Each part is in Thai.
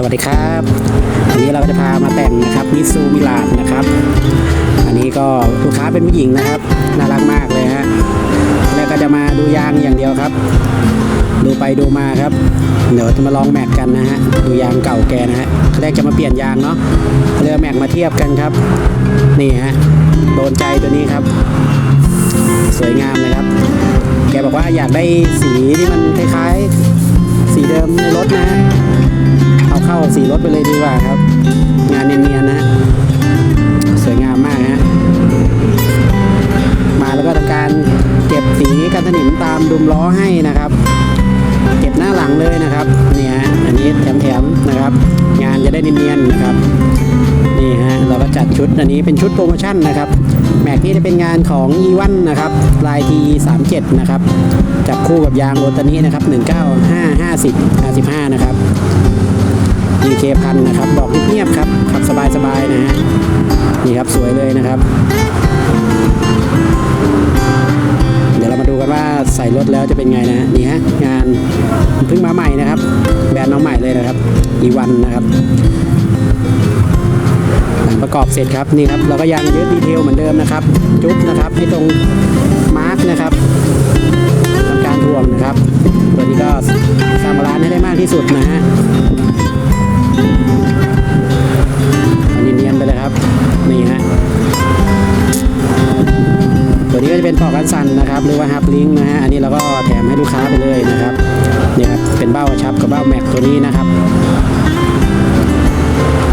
สวัสดีครับวันนี้เราก็จะพามาแต่งนะครับมิซูมิลานนะครับ อันนี้ก็ลูกค้าเป็นผู้หญิงนะครับน่ารักมากเลยฮะแล้วก็จะมาดูยางอย่างเดียวครับ ดูไปดูมาครับเดี๋ยวจะมาลองแม็กกันนะฮะดูยางเก่าแกนะฮะแรกจะมาเปลี่ยนยางเนาะเรือแม็กมาเทียบกันครับ นี่ฮะโดนใจตัวนี้ครับ สวยงามเลยครับ แกบอกว่าอยากได้สีที่มันคล้ายๆ สีเดิมในรถนะฮะ เข้าสีรถไปเลยดีกว่าครับ งานเนียนๆนะ สวยงามมากฮะมาแล้วก็ทำการเก็บสีกันสนิมตามดุมล้อให้นะครับ เก็บหน้าหลังเลยนะครับนี่ฮะอันนี้แถมๆนะครับ งานจะได้เนียนๆนะครับนี่ฮะเราก็จัดชุดอันนี้เป็นชุดโปรโมชั่นนะครับแม็กนี่จะเป็นงานของ e 1นะครับลายที37นะครับจับคู่กับยางโรตานี้นะครับ 19550 55 นะครับ DK พันนะครับบอกเงียบๆครับขับสบายๆนะฮะนี่ครับสวยเลยนะครับ เดี๋ยวเรามาดูกันว่าใส่รถแล้วจะเป็นไงนะฮะนี่ฮะงานเพิ่งมาใหม่นะครับ แบรนด์น้องใหม่เลยนะครับ e 1นนะครับประกอบเสร็จครับนี่ครับเราก็ยังยึดดีเทลเหมือนเดิมนะครับ จุดนะครับให้ตรง หรือว่าฮับลิงนะฮะ อันนี้เราก็แถมให้ลูกค้าไปเลยนะครับนี่ครับเป็นเบ้ากระชับกับเบ้าแม็กตัวนี้นะครับ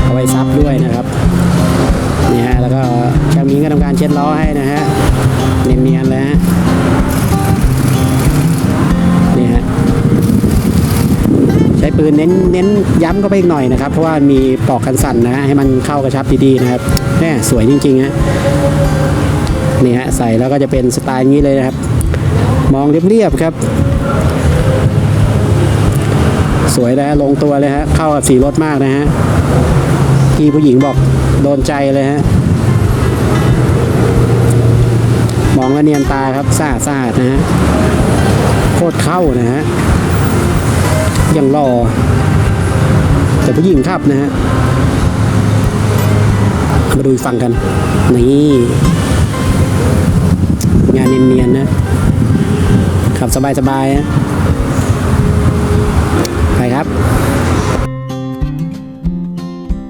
เอาไว้ซับด้วยนะครับนี่ฮะ แล้วก็ช่างมิงก็ทำการเช็ดล้อให้นะฮะ เนียนๆเลยฮะนี่ฮะ ใช้ปืนเน้นเน้นย้ำเข้าไปอีกหน่อยนะครับ เพราะว่ามีปลอกกันสั่นนะฮะ ให้มันเข้ากระชับดีๆนะครับแหมสวยจริงๆฮะนี่ฮะใส่แล้วก็จะเป็นสไตล์นี้เลยนะครับ มองเรียบๆครับ สวยนะฮะลงตัวเลยฮะ เข้ากับสีรถมากนะฮะพี่ผู้หญิงบอกโดนใจเลยฮะ มองแล้วเนียนตาครับซ่าซ่านะฮะ โคตรเข้านะฮะ ยังรอ แต่ผู้หญิงขับนะฮะ มาดูอีกฝั่งกัน นี่ ขับสบายๆนะ